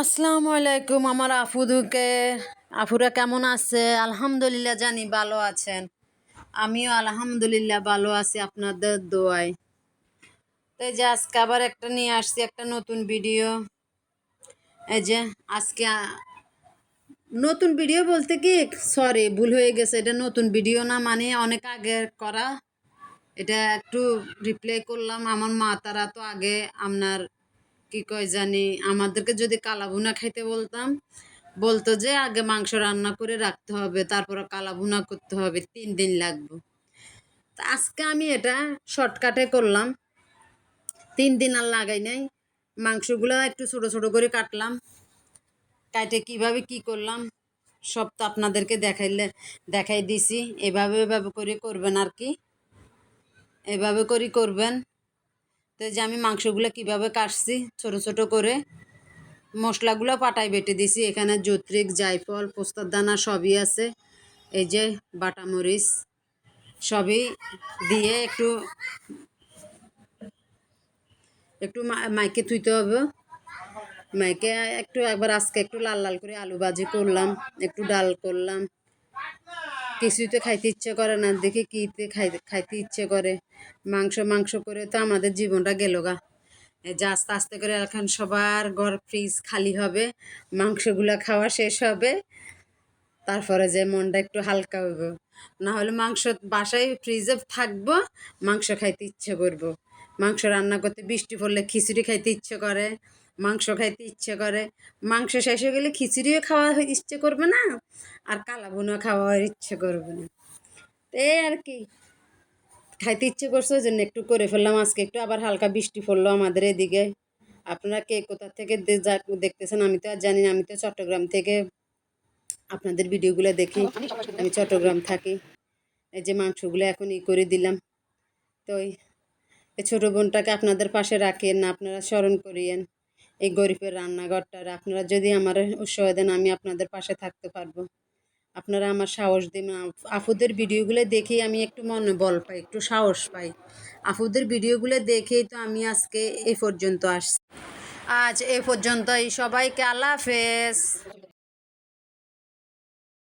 আসসালামু আলাইকুম আমার আফুদুকে। আফুরা কেমন আছে? আলহামদুলিল্লাহ জানি ভালো আছেন। আমিও আলহামদুলিল্লাহ ভালো আছি আপনাদের দোয়ায়। তো যে আজকে আবার একটা নিয়ে আসছি, একটা নতুন ভিডিও। এই যে আজকে নতুন ভিডিও বলতে কি? সরি ভুল হয়ে গেছে। এটা নতুন ভিডিও না মানে অনেক আগের করা। এটা একটু রিপ্লাই করলাম। আমার মা, তারা তো আগে আপনার কি কয় জানি, আমাদেরকে যদি কালাভুনা খাইতে বলতাম, বলতো যে আগে মাংস রান্না করে রাখতে হবে, তারপরে কালাভুনা করতে হবে, তিন দিন লাগবে। তা আজকে আমি এটা শর্টকাটে করলাম। তিন দিন আর লাগাই নাই। মাংসগুলো একটু ছোট ছোট করে কাটলাম। কাটে কীভাবে কি করলাম, সব তো আপনাদেরকে দেখাইলে, দেখাই দিছি। এভাবে এভাবে করে করবেন আর কি। এভাবে করে করবেন। তো যে আমি মাংসগুলো কীভাবে কাটছি, ছোট ছোট করে, মশলাগুলো পাটায় বেটে দিছি। এখানে জত্রিক, জায়ফল, পোস্তার দানা সবই আছে। এই যে বাটা মরিচ সবই দিয়ে একটু একটু মাইকে থুইতে হবে। মাইকে একটু একবার আজকে একটু লাল লাল করে আলু ভাজি করলাম, একটু ডাল করলাম। কিছুই তো খাইতে ইচ্ছে করে না, দেখি কিতে খাইতে খাইতে ইচ্ছে করে। মাংস মাংস করে তো আমাদের জীবনটা গেল গা। যে আস্তে আস্তে করে এখন সবার ঘর ফ্রিজ খালি হবে, মাংসগুলো খাওয়া শেষ হবে, তারপরে যে মনটা একটু হালকা হইব। না হলে মাংস বাসায় ফ্রিজে থাকব, মাংস খাইতে ইচ্ছে করব। মাংস রান্না করতে বৃষ্টি পড়লে খিচুড়ি খাইতে ইচ্ছে করে মাংস খাইতে ইচ্ছে করে। মাংস শেষ হয়ে গেলে খিচুড়িও খাওয়া ইচ্ছে করবে না। আর কালাবুনো খাওয়ার ইচ্ছে করবে না। তো এই আর কি। খাইতে ইচ্ছে করছে ওই জন্য একটু করে ফেললাম। আজকে একটু আবার হালকা বৃষ্টি পড়ল আমাদের এদিকে। আপনারা কে কোথা থেকে দেখতেছেন আমি তো আর জানি না। আমি তো চট্টগ্রাম থেকে আপনাদের ভিডিওগুলো দেখি। আমি চট্টগ্রাম থাকি। এই যে মাংসগুলো এখন ই করে দিলাম। তো এই ছোটো বোনটাকে আপনাদের পাশে রাখেন না আপনারা স্মরণ করিয়েন। এই গরিবের রান্নাঘরটার। আপনারা যদি আমার উৎসাহ দেন, আমি আপনাদের পাশে থাকতে পারব। আপনারা আমার সাহস দিন। আফুদের ভিডিওগুলো দেখেই আমি একটু মনে, বল পাই, একটু সাহস পাই। আফুদের ভিডিওগুলো দেখেই তো আমি আজকে এ পর্যন্ত আসছি। আজ এ পর্যন্তই। সবাইকে আল্লাহ হাফেজ।